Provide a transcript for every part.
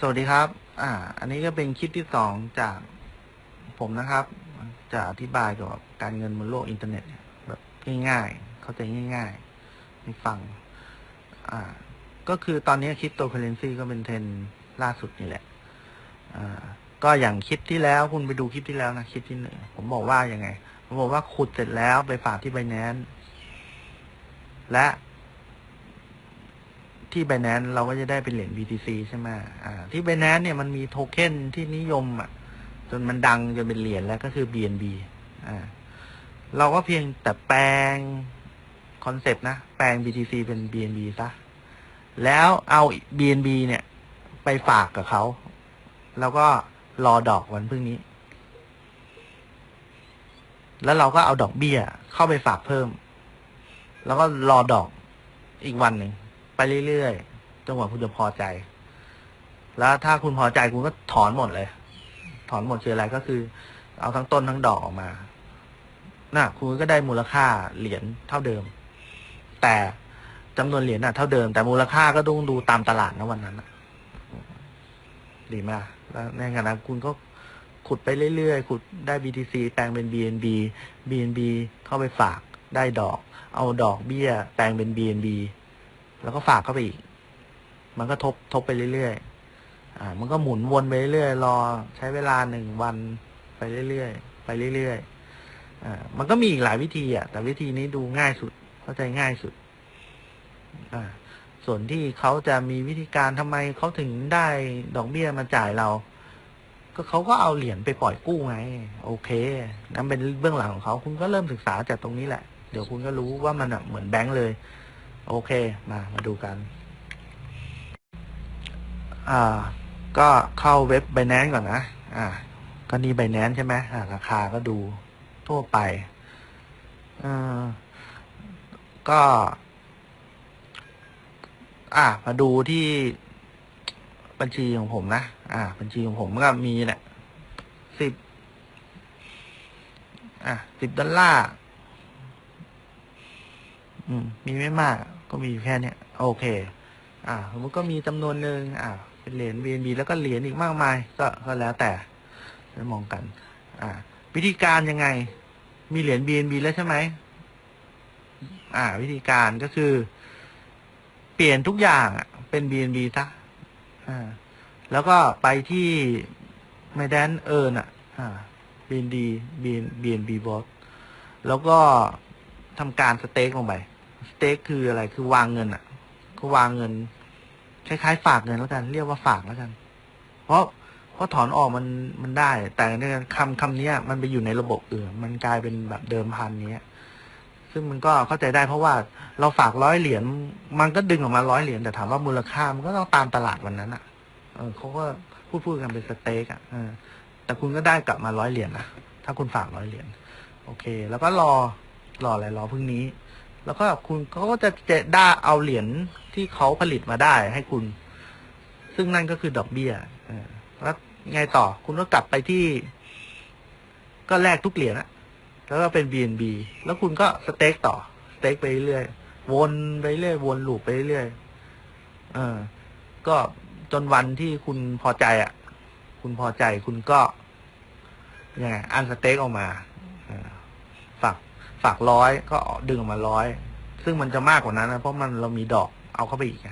สวัสดีครับ อ่า อันนี้ก็เป็นคลิปที่สองจากผมนะครับ จะอธิบายเกี่ยวกับการเงินบนโลกอินเทอร์เน็ตแบบง่ายๆ เข้าใจง่ายๆให้ฟัง อ่า ก็คือตอนนี้คริปโตเคอเรนซีก็เป็นเทรนล่าสุดนี่แหละ อ่า ก็อย่างคลิปที่แล้วคุณไปดูคลิปที่แล้วนะคลิปที่หนึ่งผมบอกว่ายังไง ผมบอกว่าขุดเสร็จแล้วไปฝากที่ไบแนนและ ที่ b บ n a n c e เราก็จะได้เป็นเหรียญ BTC ใช่ไหมอ่า ที่ b บ n a n c e เนี่ยมันมีโทเค็นที่นิยมอะ จนมันดังจนเป็นเหรียญแล้วก็คือ BNB อ่า เราก็เพียงแต่แปลงคอนเซปต์นะ แปลง BTC เป็น BNB ซะ แล้วเอา BNB เนี่ย ไปฝากกับเขา แล้วก็รอดอกวันพรุ่งนี้ แล้วเราก็เอาดอกเบี้ยเข้าไปฝากเพิ่ม แล้วก็รอดอกอีกวันหนึ่ง ไปเรื่อยๆจนกว่าคุณจะพอใจ แล้วถ้าคุณพอใจคุณก็ถอนหมดเลย ถอนหมดคืออะไรก็คือ เอาทั้งต้นทั้งดอกออกมาน่ะคุณก็ได้มูลค่าเหรียญเท่าเดิม แต่จำนวนเหรียญน่ะเท่าเดิมแต่มูลค่าก็ต้องดูตามตลาดนะวันนั้นดีไหมล่ะแล้วในขณะนั้นคุณก็ขุดไปเรื่อยๆ ขุดได้ BTC แปลงเป็น BNB BNB เข้าไปฝากได้ดอก เอาดอกเบี้ย แปลงเป็น BNB แล้วก็ฝากเข้าไปอีก มันก็ทบทบไปเรื่อยๆอ่า มันก็หมุนวนไปเรื่อยๆรอใช้เวลาหนึ่งวันไปเรื่อยๆไปเรื่อยๆอ่ามันก็มีอีกหลายวิธีอะ แต่วิธีนี้ดูง่ายสุด เข้าใจง่ายสุด อ่า ส่วนที่เขาจะมีวิธีการทำไมเขาถึงได้ดอกเบี้ยมาจ่ายเรา ก็เขาก็เอาเหรียญไปปล่อยกู้ไง โอเคนั่นเป็นเบื้องหลังของเขา คุณก็เริ่มศึกษาจากตรงนี้แหละ เดี๋ยวคุณก็รู้ว่ามันเหมือนแบงก์เลย โอเค มามาดูกัน อ่า ก็เข้าเว็บ b บ n a n c e ก่อนนะ อ่า ก็นี่ b บ n a n c e ใช่ไหมอ่า ราคาก็ดูทั่วไปอ่าก็ อ่า มาดูที่บัญชีของผมนะ อ่า บัญชีของผมก็มีเนี่ยสิบ อะสิบดอลลาร์ อืม มีไม่มาก ก็มีอยู่แค่เนี้ยโอเค อ่าสมก็มีจำนวนหนึ่งอ่าเป็นเหรียญ BNB แล้วก็เหรียญอีกมากมาย ก็ก็แล้วแต่จะมองกัน อ่า วิธีการยังไง มีเหรียญ BNB แล้วใช่ไหมอ่า วิธีการก็คือ เปลี่ยนทุกอย่างเป็น BNB ซะอ่า แล้วก็ไปที่ไมแดนเอิร์นอะ อ่า BNB BNB bot แล้วก็ทำการสเต็กลงไป สเต็กคืออะไร คือวางเงินอะ ก็วางเงินคล้ายๆฝากเงินแล้วกัน เรียกว่าฝากแล้วกัน เพราะเพราะถอนออกมันมันได้ แต่เนี่ยคำคำเนี้ยมันไปอยู่ในระบบอื่น มันกลายเป็นแบบเดิมพันเนี้ยซึ่งมันก็เข้าใจได้เพราะว่าเราฝากร้อยเหรียญมันก็ดึงออกมาร้อยเหรียญแต่ถามว่ามูลค่ามันก็ต้องตามตลาดวันนั้นอะ เออเขาก็พูดพูดกันเป็นสเต็กอะเออแต่คุณก็ได้กลับมาร้อยเหรียญนะถ้าคุณฝากร้อยเหรียญโอเค แล้วก็รอรออะไรรอพรุ่งนี้ แล้วก็คุณเขาก็จะจะได้เอาเหรียญที่เขาผลิตมาได้ให้คุณ ซึ่งนั่นก็คือดอกเบี้ยแล้วไงต่อ คุณก็กลับไปที่ ก็แลกทุกเหรียญอะแล้วก็เป็น BNB แล้วคุณก็สเต็กต่อ สเต็กไปเรื่อยวนไปเรื่อยวนลูปไปเรื่อยเออ ก็จนวันที่คุณพอใจอะ คุณพอใจคุณก็ยังไงอันสเต็กออกมาฝาก ฝากร้อยก็ดึงออกมาร้อยซึ่งมันจะมากกว่านั้นนะเพราะมันเรามีดอกเอาเข้าไปอีกไง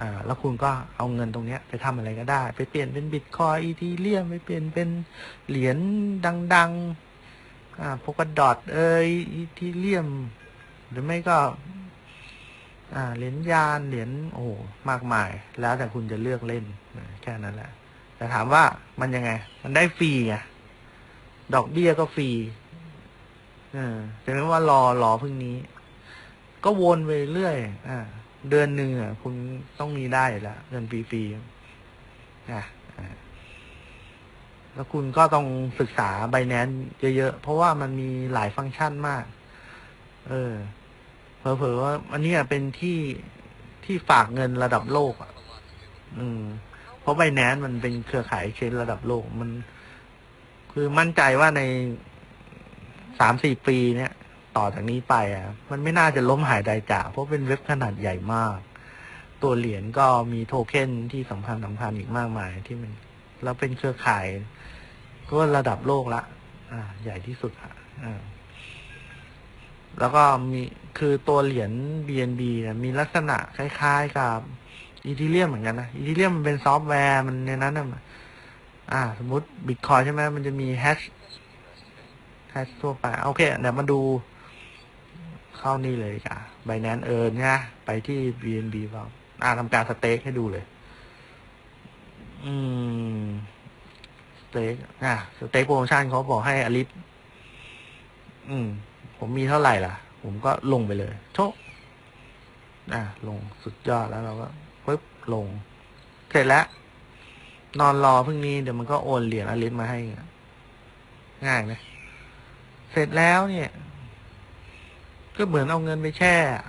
อ่าแล้วคุณก็เอาเงินตรงเนี้ย ไปทำอะไรก็ได้ ไปเปลี่ยนเป็นบิตคอยอีทีเรียมไปเปลี่ยนเป็นเหรียญดังๆอ่าพกดอทเอยอีทีเรียม หรือไม่ก็ อ่าเหรียญยานเหรียญโอ้มากมาย แล้วแต่คุณจะเลือกเล่นแค่นั้นแหละแต่ถามว่ามันยังไง มันได้ฟรีไงดอกเบี้ยก็ฟรี เออแต่ไม่ว่ารอรอพรุ่งนี้ ก็วนไปเรื่อยอ่าเดือนหนึ่งอะ คุณต้องมีได้อยู่แล้วเงินฟรีๆอะแล้วคุณก็ต้องศึกษาไบแนนเยอะๆ เพราะว่ามันมีหลายฟังก์ชันมาก เออเผลอๆว่าอันนี้เป็นที่ที่ฝากเงินระดับโลกอะ อืม เพราะไบแนนมันเป็นเครือข่ายเชนระดับโลกมัน คือมั่นใจว่าใน สามสี่ปีเนี้ยต่อจากนี้ไปอะ มันไม่น่าจะล้มหายใดจากเพราะเป็นเว็บขนาดใหญ่มาก ตัวเหรียญก็มีโทเค็นที่สำคัญสำคัญอีกมากมายที่มัน แล้วเป็นเครือข่าย ก็ระดับโลกละ อ่า ใหญ่ที่สุดอะอ่าแล้วก็มีคือตัวเหรียญ BNB เนี่ยมีลักษณะคล้าย ๆ กับอีทีเรียมเหมือนกันนะอีทีเรียมมันเป็นซอฟต์แวร์มันในนั้นนะอ่า สมมติบิตคอยใช่ไหมมันจะมีแฮช แฮชทั่วไปโอเคเดี๋ยวมาดู เข้านี่เลยค่ะ Binance Earn เนี่ยไปที่ BNB บ้าอ่าทำการสเต็กให้ดูเลย อืมสเต็กอะสเต็กโปรโมชั่นเขาบอกให้อลิสอืม ผมมีเท่าไหร่ล่ะ ผมก็ลงไปเลยโชคอะ ลงสุดยอดแล้วเราก็ปึ๊บลง เสร็จแล้ว นอนรอพรุ่งนี้เดี๋ยวมันก็โอนเหรียญอลิสมาให้ ง่ายไหม เสร็จแล้วเนี่ย ก็เหมือนเอาเงินไปแช่อะ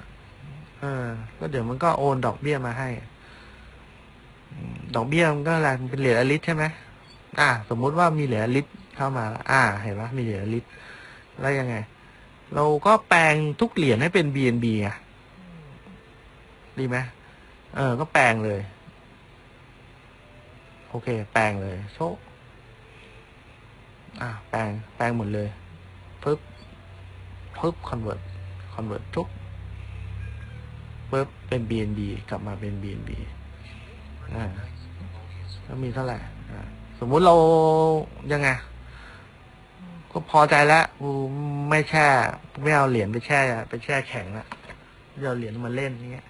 เออ ก็เดี๋ยวมันก็โอนดอกเบี้ยมาให้ ดอกเบี้ยมันก็อะไรมันเป็นเหรียญอลิสใช่ไหมอ่า สมมุติว่ามีเหรียญอลิสเข้ามา อ่า เห็นไหมมีเหรียญอลิสแล้วยังไง เราก็แปลงทุกเหรียญให้เป็น BNB อะดีไหมเออ ก็แปลงเลย โอเค แปลงเลย โชคอะแปลง แปลงหมดเลย ปึ๊บปึ๊บ convert convert ทุกปึ๊บเป็น BNB กลับมาเป็น BNB อ่าแล้วมีเท่าไหร่อ่าสมมุติเรายังไง ก็พอใจแล้วกูไม่แช่ ไม่เอาเหรียญไปแช่ ไปแช่แข็งละเอาเหรียญมาเล่นอย่างเงี้ย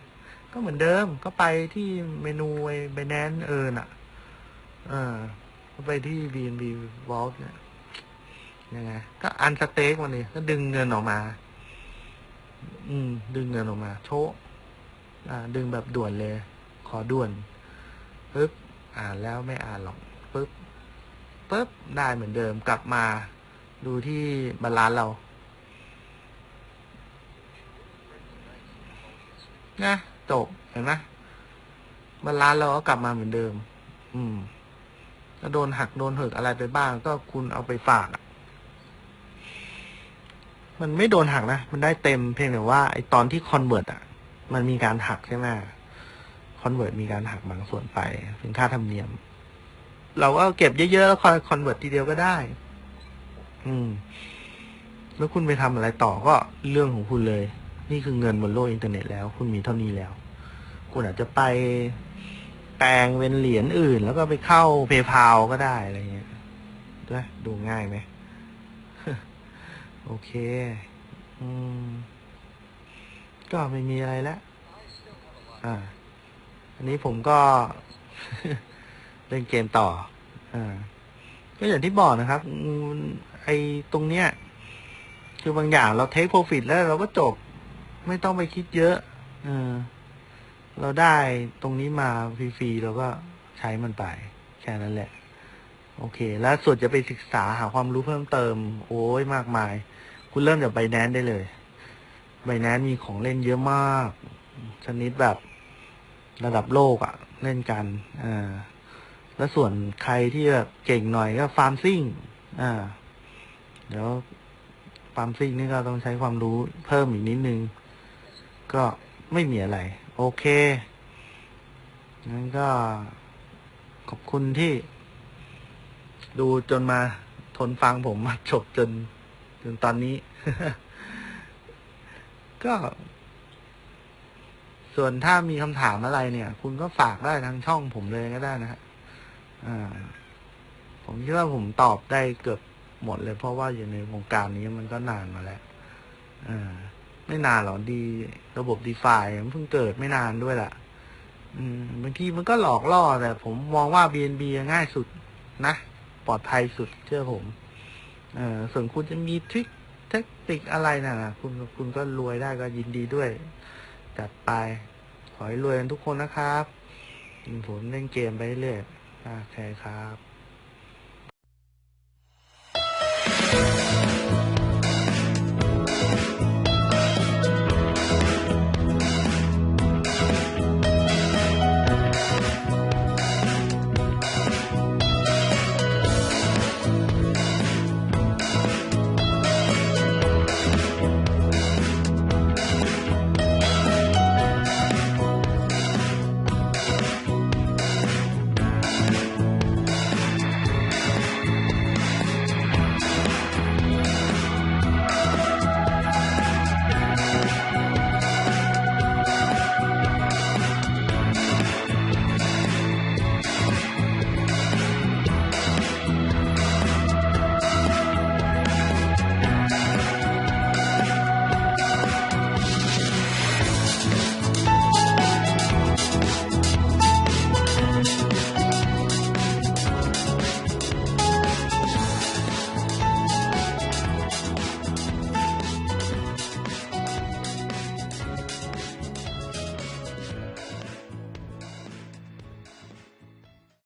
ก็เหมือนเดิมก็ไปที่เมนูไอ้ไบแนนเอิร์นอะอ่าก็ไปที่ BNB Vault เนี่ย ยังไงก็อันสเต็กมันนี่ก็ดึงเงินออกมา อืม ดึงเงินออกมา โชะอ่า ดึงแบบด่วนเลย ขอด่วนปึ๊บอ่านแล้วไม่อ่านหรอกปึ๊บปึ๊บได้เหมือนเดิมกลับมา ดูที่บาลานซ์เรานะจบเห็นไหมบาลานซ์เราก็กลับมาเหมือนเดิม อืมถ้าโดนหักโดนเหิกอะไรไปบ้าง ก็คุณเอาไปฝากอะ มันไม่โดนหักนะ มันได้เต็มเพียงแต่ว่าไอตอนที่คอนเวิร์ตอะ มันมีการหักใช่ไหมคอนเวิร์ตมีการหักบางส่วนไปเป็นค่าธรรมเนียม เราก็เก็บเยอะๆแล้วคอยคอนเวิร์ตทีเดียวก็ได้ อืม แล้วคุณไปทำอะไรต่อก็เรื่องของคุณเลย นี่คือเงินบนโลกอินเทอร์เน็ตแล้ว คุณมีเท่านี้แล้ว คุณอาจจะไปแปลงเป็นเหรียญอื่น แล้วก็ไปเข้าเพย์พาก็ได้อะไรเงี้ยด้วยดูง่ายไหม โอเค อืม ก็ไม่มีอะไรแล้ว อ่า อันนี้ผมก็ เล่นเกมต่อ อ่า ก็อย่างที่บอกนะครับ ไอ้ตรงเนี้ย คือบางอย่างเราเทคโปรฟิตแล้วเราก็จบ ไม่ต้องไปคิดเยอะ เออ เราได้ตรงนี้มาฟรีๆเราก็ใช้มันไป แค่นั้นแหละโอเค แล้วส่วนจะไปศึกษาหาความรู้เพิ่มเติม โอ้ยมากมาย คุณเริ่มจากไบแนนได้เลยไบแนนมีของเล่นเยอะมาก ชนิดแบบระดับโลกอะเล่นกันอ่าแล้วส่วนใครที่แบบเก่งหน่อยก็ฟาร์มซิ่งอ่าเดี๋ยวฟาร์มซิ่งนี่ก็ต้องใช้ความรู้เพิ่มอีกนิดนึง ก็ไม่มีอะไร โอเคงั้นก็ขอบคุณที่ดูจนมาทนฟังผมมาจบจน จนตอนนี้ ก็ ส่วนถ้ามีคำถามอะไรเนี่ย คุณก็ฝากได้ทางช่องผมเลยก็ได้นะฮะผมคิดว่าผมตอบได้เกือบหมดเลยเพราะว่าอยู่ในวงการนี้มันก็นานมาแล้วไม่นานหรอกดี ระบบดีฟามันเพิ่งเกิดไม่นานด้วยล่ะ อืมบางทีมันก็หลอกล่อแต่ผมมองว่า BNB ง่ายสุดนะ ปลอดภัยสุดเชื่อผม เออส่วนคุณจะมีทริคเทคนิคอะไรน่ะนะคุณคุณก็รวยได้ก็ยินดีด้วย จัดไป ขอให้รวยกันทุกคนนะครับ ผมเล่นเกมไปเรื่อยโอเคครับ